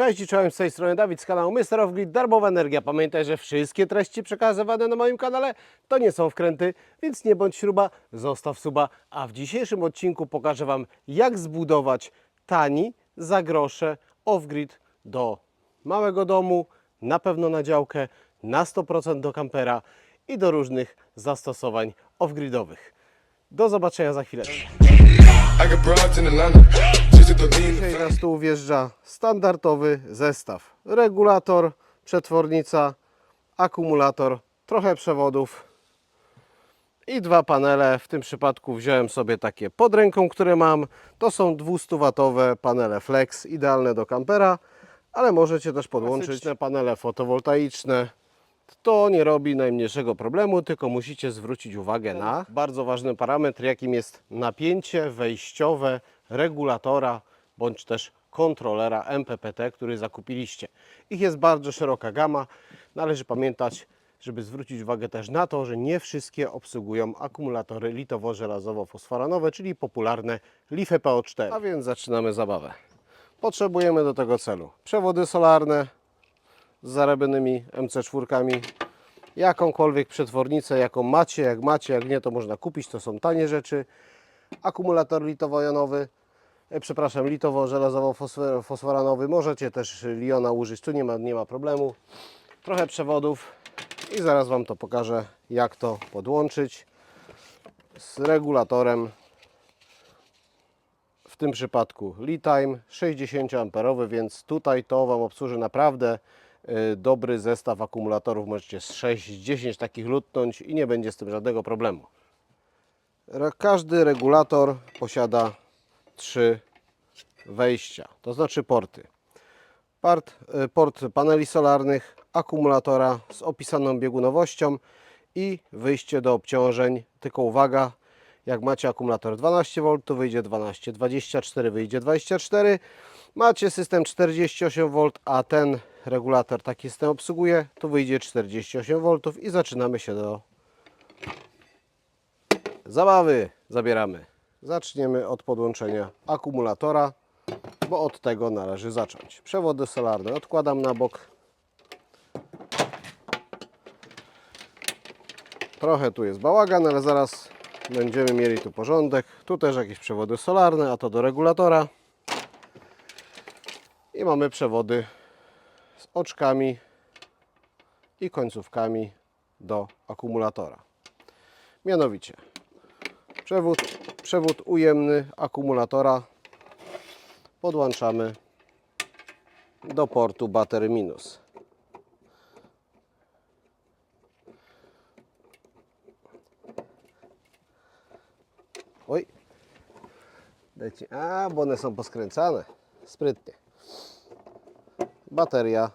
Cześć i czołem z tej strony Dawid z kanału Mr. of Grid, darmowa energia. Pamiętaj, że wszystkie treści przekazywane na moim kanale to nie są wkręty, więc nie bądź śruba, zostaw suba. A w dzisiejszym odcinku pokażę Wam, jak zbudować tani, za grosze off-grid do małego domu, na pewno na działkę, na 100% do kampera i do różnych zastosowań off-gridowych. Do zobaczenia za chwilę. Dzisiaj na stół wjeżdża standardowy zestaw. Regulator, przetwornica, akumulator, trochę przewodów i dwa panele. W tym przypadku wziąłem sobie takie pod ręką, które mam. To są 200-watowe panele Flex, idealne do kampera, ale możecie też podłączyć na panele fotowoltaiczne. To nie robi najmniejszego problemu, tylko musicie zwrócić uwagę na bardzo ważny parametr, jakim jest napięcie wejściowe regulatora bądź też kontrolera MPPT, który zakupiliście. Ich jest bardzo szeroka gama. Należy pamiętać, żeby zwrócić uwagę też na to, że nie wszystkie obsługują akumulatory litowo-żelazowo-fosforanowe, czyli popularne LiFe PO4. A więc zaczynamy zabawę. Potrzebujemy do tego celu przewody solarne, z zarabianymi MC4. Jakąkolwiek przetwornicę, jaką macie, jak macie, jak nie, to można kupić, to są tanie rzeczy. Akumulator litowo-jonowy, przepraszam, litowo-żelazowo-fosforanowy. Możecie też Liona użyć, tu nie ma, nie ma problemu. Trochę przewodów i zaraz Wam to pokażę, jak to podłączyć z regulatorem w tym przypadku Litime 60 amperowy, więc tutaj to Wam obsłuży naprawdę y, dobry zestaw akumulatorów. Możecie z 6-10 takich lutnąć i nie będzie z tym żadnego problemu. Każdy regulator posiada trzy wejścia, to znaczy porty. Y, port paneli solarnych, akumulatora z opisaną biegunowością i wyjście do obciążeń. Tylko uwaga, jak macie akumulator 12V, to wyjdzie 12, 24 wyjdzie 24. Macie system 48V, a ten regulator taki system obsługuje, to wyjdzie 48V i zaczynamy się do zabawy. Zabieramy. Zaczniemy od podłączenia akumulatora, bo od tego należy zacząć. Przewody solarne odkładam na bok. Trochę tu jest bałagan, ale zaraz będziemy mieli tu porządek. Tu też jakieś przewody solarne, a to do regulatora. I mamy przewody z oczkami i końcówkami do akumulatora. Mianowicie przewód, przewód ujemny akumulatora podłączamy do portu batery minus. Oj. Dajcie. A, bo one są poskręcane. Sprytnie. Bateria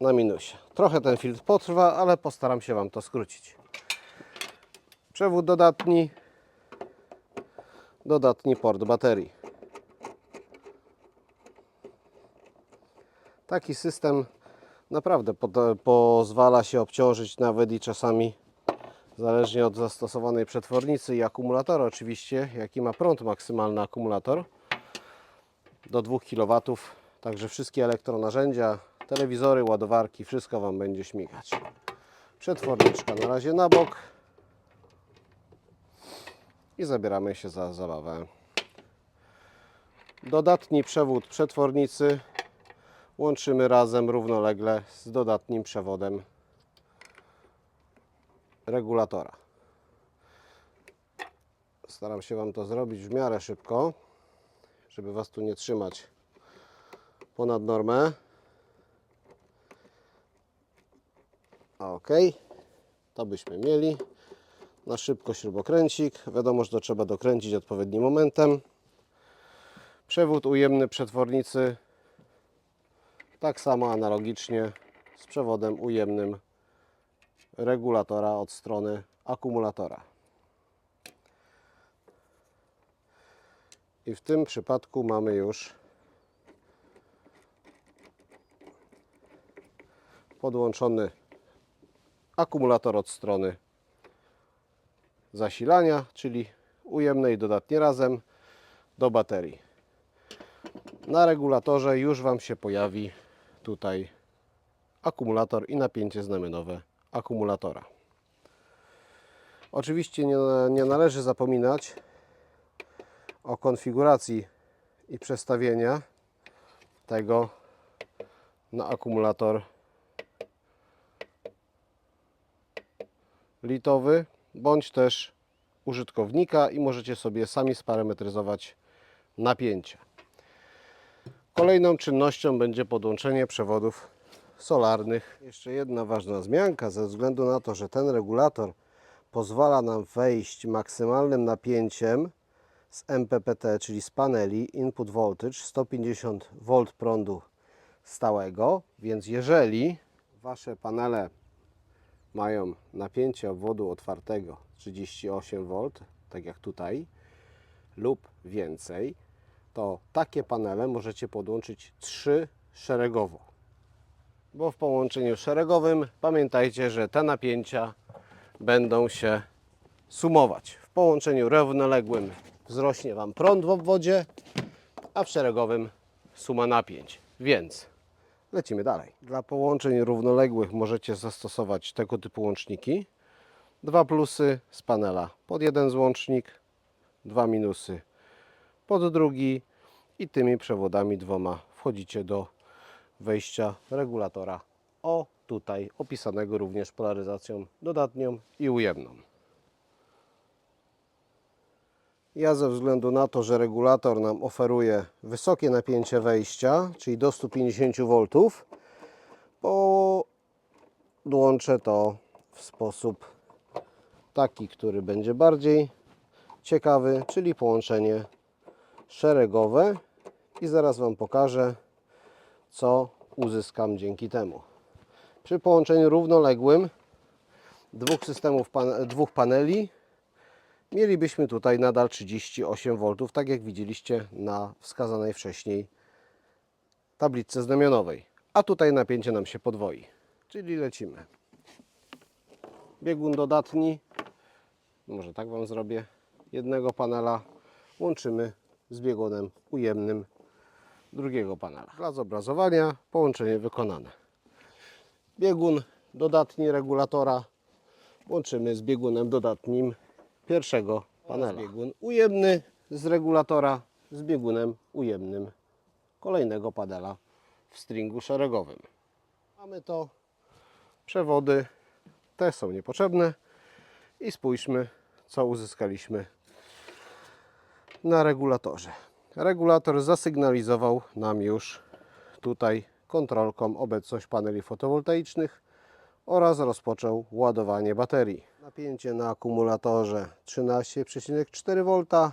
na minusie. Trochę ten filtr potrwa, ale postaram się Wam to skrócić. Przewód dodatni. Dodatni port baterii. Taki system naprawdę po- pozwala się obciążyć nawet i czasami zależnie od zastosowanej przetwornicy i akumulatora oczywiście, jaki ma prąd maksymalny akumulator do 2 kW, także wszystkie elektronarzędzia, telewizory, ładowarki, wszystko Wam będzie śmigać. Przetworniczka na razie na bok i zabieramy się za zabawę. Dodatni przewód przetwornicy łączymy razem równolegle z dodatnim przewodem regulatora. Staram się Wam to zrobić w miarę szybko, żeby Was tu nie trzymać ponad normę. Ok, to byśmy mieli. Na szybko śrubokręcik. Wiadomo, że to trzeba dokręcić odpowiednim momentem. Przewód ujemny przetwornicy. Tak samo analogicznie z przewodem ujemnym regulatora od strony akumulatora. I w tym przypadku mamy już podłączony akumulator od strony zasilania, czyli ujemnej dodatnie razem do baterii. na regulatorze już Wam się pojawi tutaj akumulator i napięcie znamionowe akumulatora. Oczywiście nie, nie należy zapominać o konfiguracji i przestawienia tego na akumulator litowy bądź też użytkownika i możecie sobie sami sparametryzować napięcie. Kolejną czynnością będzie podłączenie przewodów solarnych. Jeszcze jedna ważna zmianka ze względu na to, że ten regulator pozwala nam wejść maksymalnym napięciem z MPPT, czyli z paneli input voltage 150 V prądu stałego, więc jeżeli Wasze panele mają napięcie obwodu otwartego 38 V, tak jak tutaj, lub więcej, to takie panele możecie podłączyć 3 szeregowo. Bo w połączeniu szeregowym pamiętajcie, że te napięcia będą się sumować. W połączeniu równoległym wzrośnie Wam prąd w obwodzie, a w szeregowym suma napięć. Więc lecimy dalej. Dla połączeń równoległych możecie zastosować tego typu łączniki. Dwa plusy z panela pod jeden złącznik, dwa minusy pod drugi i tymi przewodami dwoma wchodzicie do wejścia regulatora o tutaj opisanego również polaryzacją dodatnią i ujemną. Ja ze względu na to, że regulator nam oferuje wysokie napięcie wejścia, czyli do 150 V, podłączę to w sposób taki, który będzie bardziej ciekawy, czyli połączenie szeregowe i zaraz Wam pokażę, co uzyskam dzięki temu. Przy połączeniu równoległym dwóch systemów, dwóch paneli mielibyśmy tutaj nadal 38 V, tak jak widzieliście na wskazanej wcześniej tablicy znamionowej. A tutaj napięcie nam się podwoi, czyli lecimy. Biegun dodatni, może tak Wam zrobię, jednego panela łączymy z biegunem ujemnym drugiego panela. Dla zobrazowania połączenie wykonane. Biegun dodatni regulatora łączymy z biegunem dodatnim pierwszego panela. Biegun ujemny z regulatora z biegunem ujemnym kolejnego panela w stringu szeregowym. Mamy to. Przewody te są niepotrzebne i spójrzmy co uzyskaliśmy na regulatorze. Regulator zasygnalizował nam już tutaj kontrolką obecność paneli fotowoltaicznych oraz rozpoczął ładowanie baterii. Napięcie na akumulatorze 13,4 V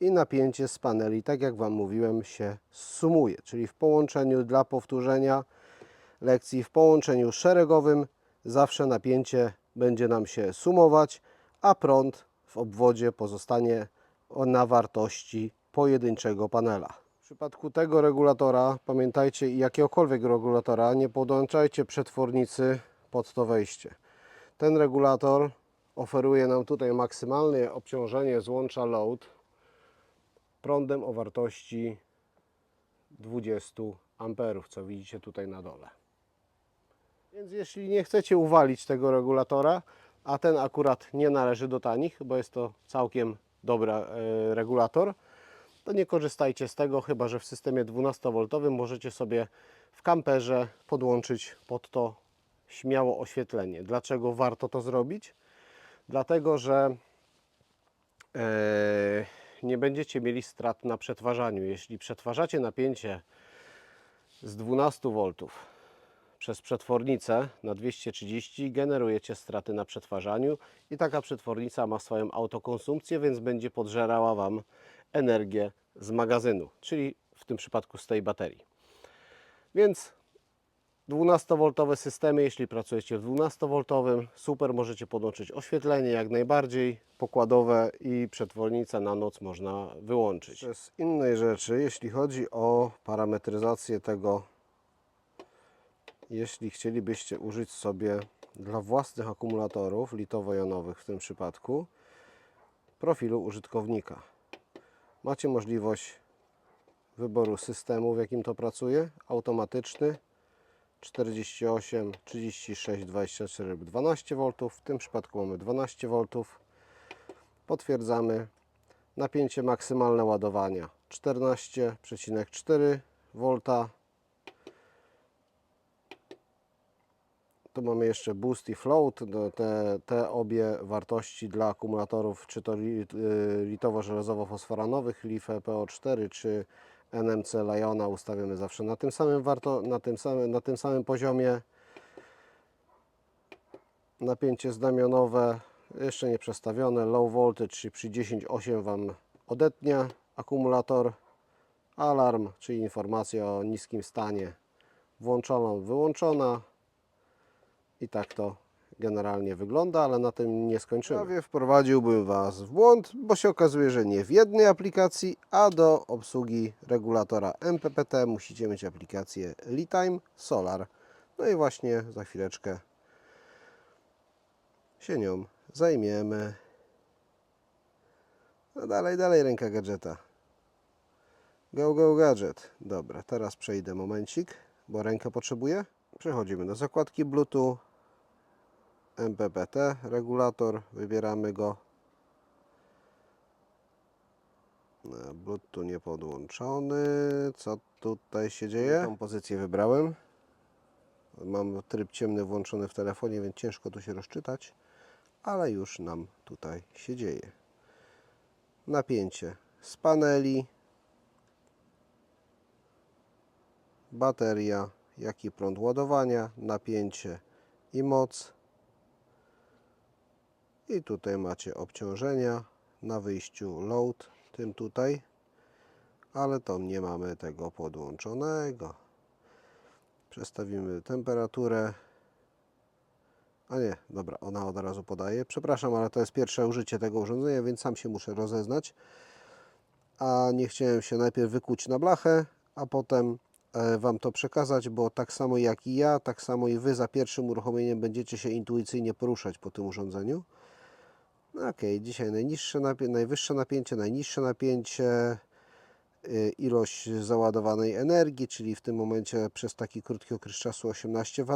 i napięcie z paneli, tak jak Wam mówiłem, się sumuje, czyli w połączeniu dla powtórzenia lekcji, w połączeniu szeregowym zawsze napięcie będzie nam się sumować, a prąd w obwodzie pozostanie na wartości pojedynczego panela. W przypadku tego regulatora, pamiętajcie jakiegokolwiek regulatora, nie podłączajcie przetwornicy pod to wejście. Ten regulator oferuje nam tutaj maksymalne obciążenie złącza load prądem o wartości 20 amperów, co widzicie tutaj na dole. Więc jeśli nie chcecie uwalić tego regulatora, a ten akurat nie należy do tanich, bo jest to całkiem dobry e, regulator, to nie korzystajcie z tego, chyba że w systemie 12V możecie sobie w kamperze podłączyć pod to śmiało oświetlenie. Dlaczego warto to zrobić? Dlatego, że e, nie będziecie mieli strat na przetwarzaniu. Jeśli przetwarzacie napięcie z 12V przez przetwornicę na 230 generujecie straty na przetwarzaniu i taka przetwornica ma swoją autokonsumpcję, więc będzie podżerała Wam energię z magazynu, czyli w tym przypadku z tej baterii. Więc 12V systemy, jeśli pracujecie w 12V, super, możecie podłączyć oświetlenie jak najbardziej, pokładowe i przetwornicę na noc można wyłączyć. Z innej rzeczy, jeśli chodzi o parametryzację tego jeśli chcielibyście użyć sobie dla własnych akumulatorów litowo-jonowych w tym przypadku profilu użytkownika. macie możliwość wyboru systemu, w jakim to pracuje. Automatyczny 48, 36, 24 lub 12 V. W tym przypadku mamy 12 V. Potwierdzamy. Napięcie maksymalne ładowania 14,4 V. Tu mamy jeszcze boost i float. No, Te, te obie wartości dla akumulatorów, czy to y, litowo-żelazowo-fosforanowych, LiFe PO4 czy NMC Liona ustawiamy zawsze na tym samym, warto, na tym samym, na tym samym poziomie. Napięcie znamionowe jeszcze nie przestawione. Low voltage, czyli przy 10,8 Wam odetnie akumulator. Alarm, czyli informacja o niskim stanie włączona, wyłączona. I tak to generalnie wygląda, ale na tym nie skończymy. Prawie wprowadziłbym Was w błąd, bo się okazuje, że nie w jednej aplikacji, a do obsługi regulatora MPPT musicie mieć aplikację Litime Solar. No i właśnie za chwileczkę się nią zajmiemy. No dalej, dalej ręka gadżeta. Go, go, gadżet. Dobra, teraz przejdę momencik, bo rękę potrzebuję. Przechodzimy do zakładki Bluetooth. MPPT, regulator, wybieramy go. No, Bluetooth nie podłączony. Co tutaj się dzieje? Tą pozycję wybrałem. Mam tryb ciemny włączony w telefonie, więc ciężko tu się rozczytać, ale już nam tutaj się dzieje. Napięcie z paneli, bateria, jak i prąd ładowania, napięcie i moc. I tutaj macie obciążenia na wyjściu load, tym tutaj, ale to nie mamy tego podłączonego. Przestawimy temperaturę. A nie, dobra, ona od razu podaje. Przepraszam, ale to jest pierwsze użycie tego urządzenia, więc sam się muszę rozeznać. A nie chciałem się najpierw wykuć na blachę, a potem e, Wam to przekazać, bo tak samo jak i ja, tak samo i Wy za pierwszym uruchomieniem będziecie się intuicyjnie poruszać po tym urządzeniu. No Ok, dzisiaj najniższe napię najwyższe napięcie, najniższe napięcie, y, ilość załadowanej energii, czyli w tym momencie przez taki krótki okres czasu 18 Wh.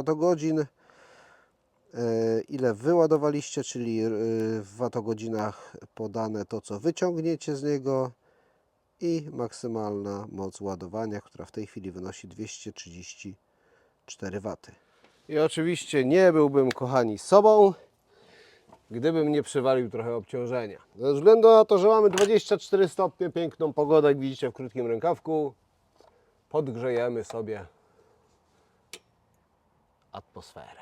Ile wyładowaliście, czyli y, w wattogodzinach podane to, co wyciągniecie z niego i maksymalna moc ładowania, która w tej chwili wynosi 234 W. I oczywiście nie byłbym, kochani, sobą, gdybym nie przywalił trochę obciążenia. Ze względu na to, że mamy 24 stopnie, piękną pogodę, jak widzicie w krótkim rękawku, podgrzejemy sobie atmosferę.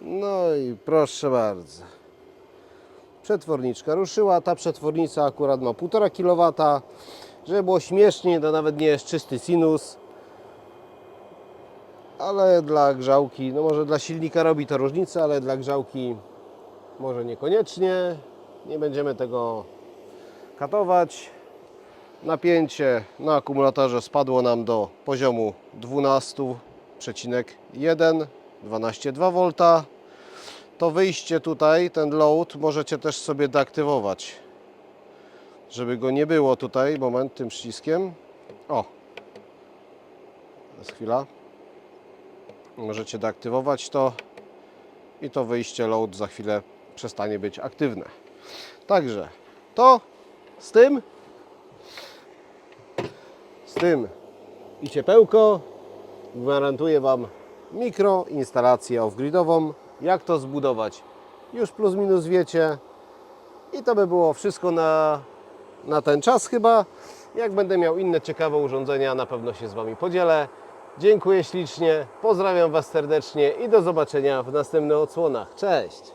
No i proszę bardzo. Przetworniczka ruszyła. Ta przetwornica akurat ma 1,5 kW. Żeby było śmiesznie, to nawet nie jest czysty sinus. Ale dla grzałki, no może dla silnika robi to różnicę, ale dla grzałki może niekoniecznie. Nie będziemy tego katować. Napięcie na akumulatorze spadło nam do poziomu 12,1 12,2 V. To wyjście tutaj, ten load, możecie też sobie deaktywować. Żeby go nie było tutaj, moment, tym przyciskiem. O! Jest chwila. Możecie deaktywować to i to wyjście load za chwilę przestanie być aktywne. Także to z tym, z tym i ciepełko gwarantuję Wam mikroinstalację off-gridową. Jak to zbudować? Już plus minus wiecie. I to by było wszystko na, na ten czas chyba. Jak będę miał inne ciekawe urządzenia, na pewno się z Wami podzielę. Dziękuję ślicznie, pozdrawiam Was serdecznie i do zobaczenia w następnych odsłonach. Cześć!